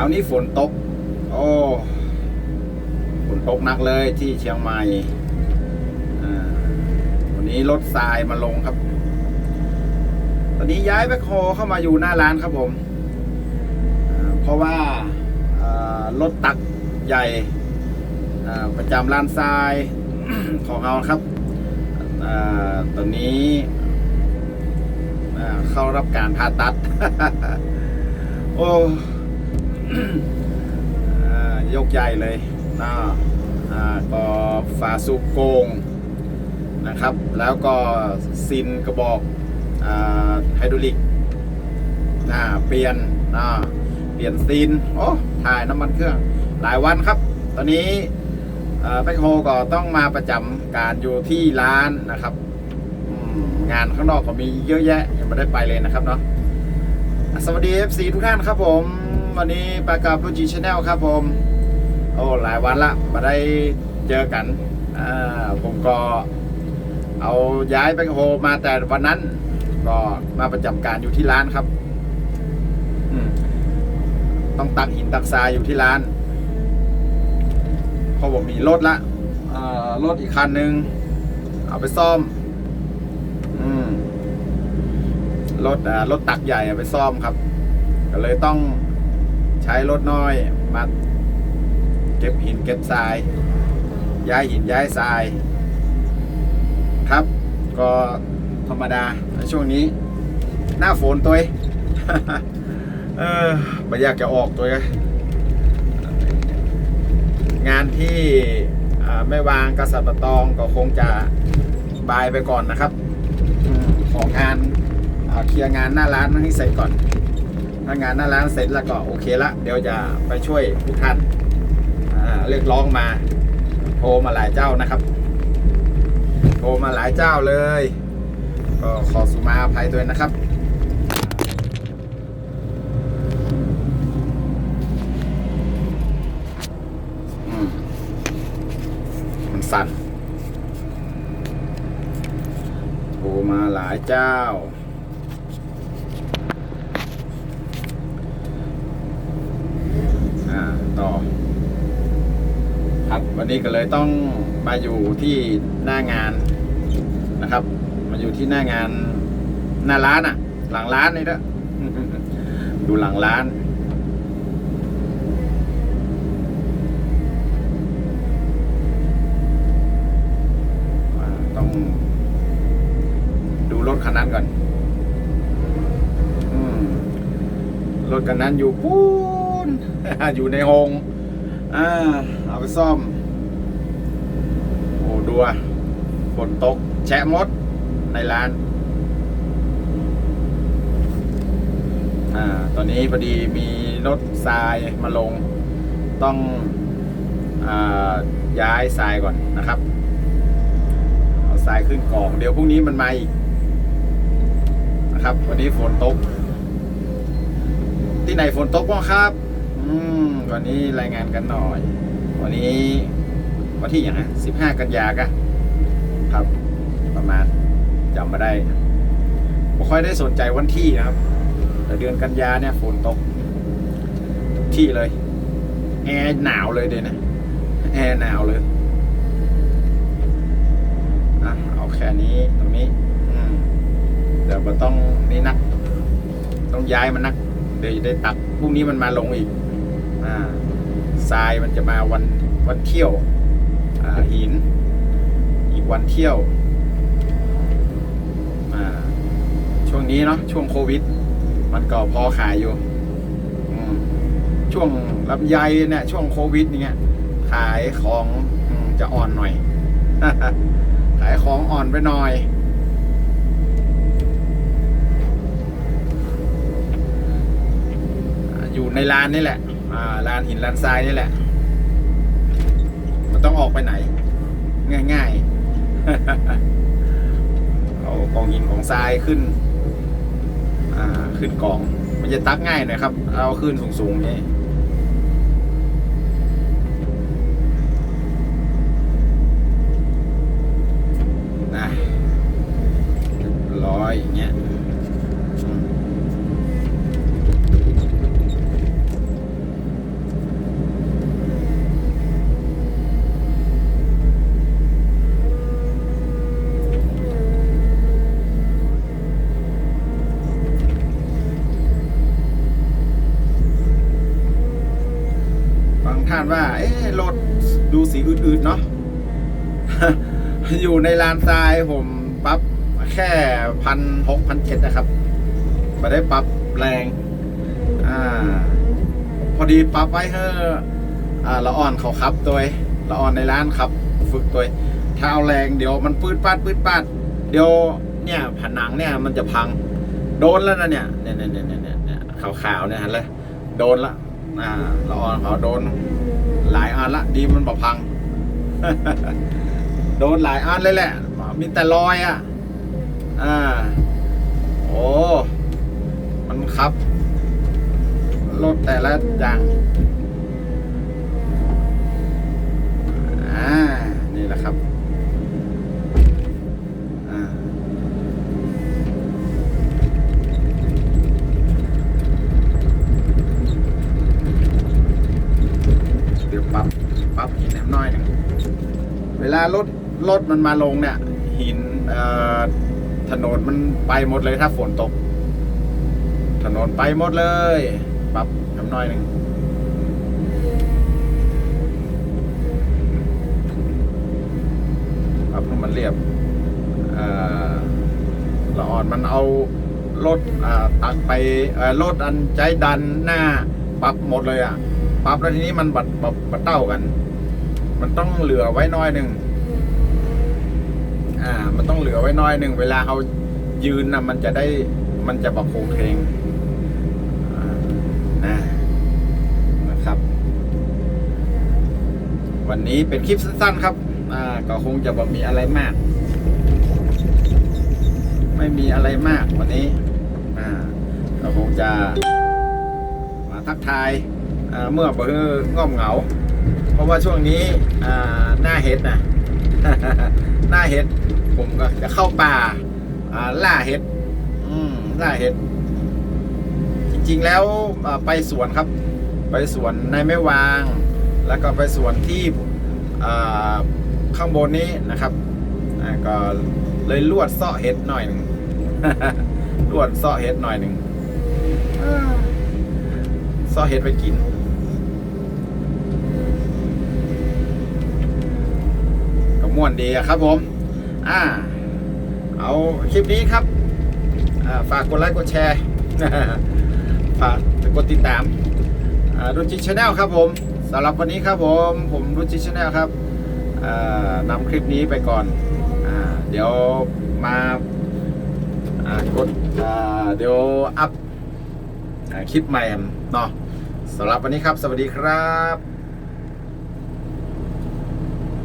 ช้านี้ฝนตก โอ้ฝนตกหนักเลยที่เชียงใหม่วันนี้รถทรายมาลงครับ ตอนนี้ย้ายแบ็คโฮเข้ามาอยู่หน้าร้านครับผม เพราะว่ารถตักใหญ่ประจำร้านทรายของเราครับอตอนนี้เข้ารับการผ่าตัด โอ้ ยกใหญ่เลยนะอ่าก็ฝาสูบโกงนะครับ แล้วก็ซินกระบอกอไฮดรอลิกนะเปลี่ยนนะเปลี่ยนซินโอ้ถ่ายน้ำมันเครื่องหลายวันครับ ตอนนี้แบ็คโฮก็ต้องมาประจำการอยู่ที่ร้านนะครับ งานข้างนอกก็มีเยอะแยะยังไม่ได้ไปเลยนะครับเนาะสวัสดี FC ทุกท่านครับผม วันนี้ปากาบูจีชาแนลครับผม โอ้หลายวันละมาได้เจอกันอ่าผมก็เอาย้ายไปโฮมาแต่วันนั้น ก็มาประจำการอยู่ที่ร้านครับต้องตักหินตักทรายอยู่ที่ร้านเพราะผมมีรถละรถอีกคันหนึ่งเอาไปซ่อมรถรถตักใหญ่เอาไปซ่อมครับ ก็เลยต้อง ช้รถน้อยมาเก็บหินเก็บทราย ย้ายหินย้ายทราย ครับ ก็ธรรมดาช่วงนี้ หน้าฝนตัวเอออไม่อยากจะออกตัวงงานที่ไม่วางกษัตริย์ประตองก็คงจะบายไปก่อนนะครับ ของงานเาเคลียร์งานหน้าร้านให้เสร็จก่อน ถ้างานหน้าร้านเสร็จแล้วก็โอเคละ เดี๋ยวจะไปช่วยทุกท่านเรียกร้องมา โทรมาหลายเจ้านะครับ โทรมาหลายเจ้าเลย ก็ขอสุมาอภัยด้วยนะครับมันสั่นโทรมาหลายเจ้า อ่า ต่อ ครับวันนี้ก็เลยต้องมาอยู่ที่หน้างานนะครับ มาอยู่ที่หน้างานหน้าร้านอะหลังร้านนี่ละดูหลังร้านอ่าต้องดูรถคันนั้นก่อนอืมรถคันนั้นอยู่ปูน อยู่ในโฮงอ่าเอาไปซ่อม โอ้ดูอะฝนตกแฉะมดในร้าน อ่า ตอนนี้พอดีมีรถทรายมาลง ต้องอ่าย้ายทรายก่อนนะครับ เอาทรายขึ้นกล่อง เดี๋ยวพรุ่งนี้มันมาอีกนะครับ วันนี้ฝนตก ที่ไหนฝนตกบ้างครับ มวันนี้รายงานกันหน่อย วันนี้วันที่อย่างนะสิบห้ากันยากะครับ ประมาณจำมาได้ไม่ค่อยได้สนใจวันที่นะครับ แต่เดือนกันยาเนี่ยฝนตกทุกที่เลยแอร์หนาวเลยเดี๋ยวนะแอร์หนาวเลยอะเอาแค่นี้ตรงนี้เดี๋ยวมันต้องนี่นัก ต้องย้ายมันนัก เดี๋ยวจะได้ตักพรุ่งนี้มันมาลงอีก ทรายมันจะมาวันวันเที่ยวอ่าหิน อีกวันเที่ยวอ่าช่วงนี้เนาะช่วงโควิด มันก็พอขายอยู่อืมช่วงลำไยเนี่ยช่วงโควิดอย่างเงี้ยขายของอืมจะอ่อนหน่อย ขายของอ่อนไปหน่อยอยู่ในร้านนี่แหละ อ่าร้านหินร้านทรายนี่แหละ มันต้องออกไปไหน ง่ายๆเอากองหินของทรายขึ้น อ่าขึ้นกอง มันจะตักง่ายหน่อยครับ เอาขึ้นสูงๆนี่นะเรียบร้อยอย่างเงี้ยานว่า เอ๊ะรถดูสีอืดๆเนาะอยู่ในลานทรายผมปรับแค่พันหกพันเจ็ดนะครับไม่ได้ปรับแรง อ่า พอดีปรับไว้เฮ้ออ่าละอ่อนเขาขับตัวละอ่อนในร้านขับ ฝึกตัวเองถ้าเอาแรงเดี๋ยวมันปืดปาดปืดปาดเดี๋ยวเนี่ยผนังเนี่ยมันจะพัง โดนแล้วนะเนี่ยเนี่ยเนี่ยเนี่ยเนี่ยขาวๆเนี่ยเห็นเลยโดนละ อ่าละอ่อนเขาโดน หลายอันละดีมันบ่พัง โดนหลายอันเลยแหละ มีแต่รอยอะ อ่า โอ้ มันครับรถแต่ละอย่างอ่า นี่แหละครับ อ่า เดี๋ยวปรับ ปรับหินแหนมน้อยหนึง เวลารถรถมันมาลงเนี่ย หินถนนมันไปหมดเลยถ้าฝนตก ถนนไปหมดเลย ปรับน้ำน้อยหนึ่งปรับให้มันเรียบละอ่อนมันเอารถตักไปรถอันใจดันหน้า ปรับหมดเลยอะ ปรับแล้วทีนี้มันบัดบัดเต้ากัน มันต้องเหลือไว้น้อยหนึ่ง อ่า มันต้องเหลือไว้น้อยหนึ่งเวลาเขายืนนะมันจะได้มันจะประโคงเพลงนะนะครับ วันนี้เป็นคลิปสั้นๆครับ อ่า ก็คงจะบ่มีอะไรมาก ไม่มีอะไรมากวันนี้ อ่า ก็คงจะมาทักทายเมื่อเบอร์ง่อมเหงา เพราะว่าช่วงนี้หน้าเห็ดนะ หน้าเห็ด ผมก็จะเข้าป่าอ่าล่าเห็ดอืมล่าเห็ด จริงๆแล้วอ่าไปสวนครับ ไปสวนในแม่วาง แล้วก็ไปสวนที่อ่าข้างบนนี้นะครับอ่าก็เลยลวดเสาะเห็ดหน่อยหนึ่งลวดเสาะเห็ดหน่อยหนึ่งอ่าเสาะเห็ดไปกิน ก็ ม่วนดีครับผมอ่าเอาคลิปนี้ครับาฝากกดไลค์กดแชร์ฝากกดติดตามอ่ารุจิชแนลครับผมสำหรับวันนี้ครับผมผมรุจิชแนลครับนำคลิปนี้ไปก่อนอเดี๋ยวมาากดเดี๋ยวอัพคลิปใหม่เนาะสำหรับวันนี้ครับ สวัสดีครับ